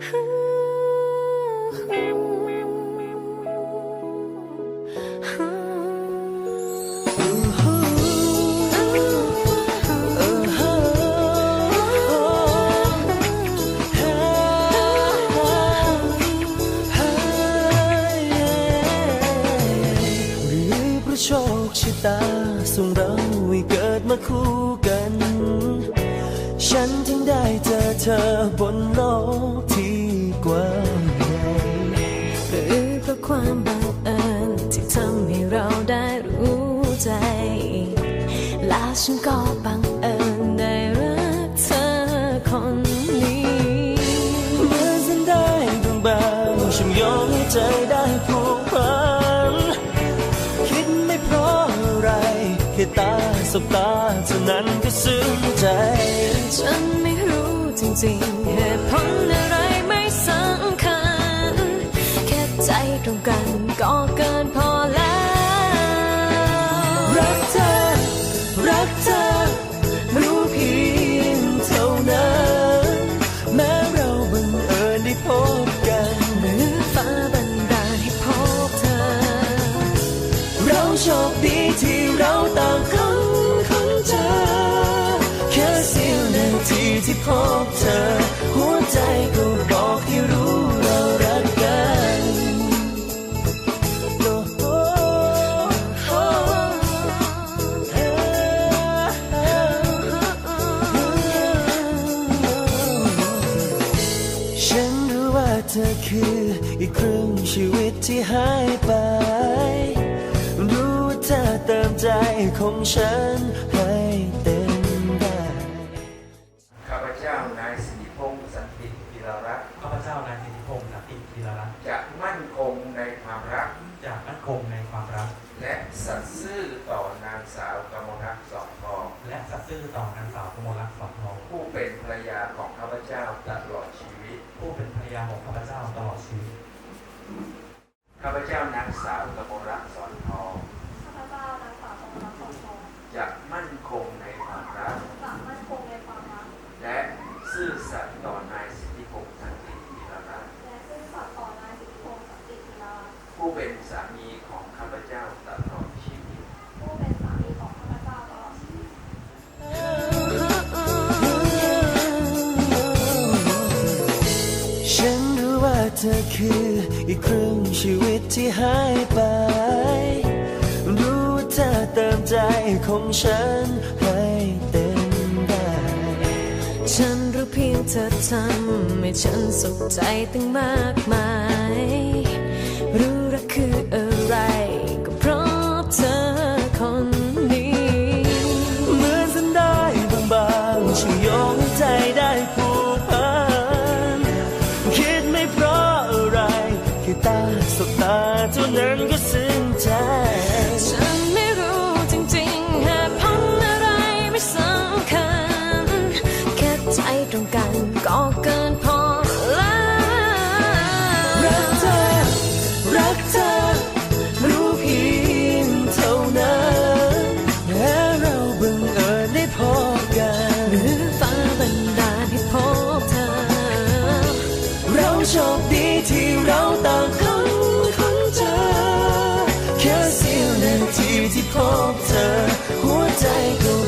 รือเพระโชคชะตาส่งเราให้เกิดมาคู่กัน ฉันถึงได้เจอเธอบนโลก ใจ และฉันก็บังเอิญได้รักเธอคนนี้เมื่อฉันได้บางบางฉันยอมให้ใจได้ผูกพันคิดไม่เพราะอะไรแค่ตาสบตาเท่านั้นก็ซึ้งใจ ฉันไม่รู้จริงๆเหตุผลอะไรไม่สำคัญ แค่ใจตรงกันก็เกินพอ โชคดีที่เราต่างคนคนเจอ แค่เสี้ยวนาทีที่พบเธอ หัวใจก็บอกให้รู้เรารักกันฉันรู้ว่าเธอคืออีกครึ่งชีวิตที่หายไป ใจของฉันให้เต็มได้ข้าพเจ้านายสิริพงษ์สันติกีรรัตน์ข้าพเจ้านายสิทธิพงศ์สันติธีรรัตน์จะมั่นคงในความรักจากมั่นคงในความรัก และสัตย์ซื่อต่อนางสาวกมลรักษ์สองทองและสัตย์ซื่อต่อนางสาวกมลรักษ์สอนทองผู้เป็นภรรยาของข้าพเจ้าตลอดชีวิต ผู้เป็นภรรยาของข้าพเจ้าตลอดชีวิตข้าพเจ้านางสาวกมลรักษ์ส เธอคืออีกครึ่งชีวิตที่หายไป รู้ว่าเธอเติมใจของฉันให้เต็มได้ ฉันรู้เพียงเธอทำให้ฉันสุขใจตั้งมากมาย รู้รักคืออะ ยวนาทีที่พบเธอ หัวใจก็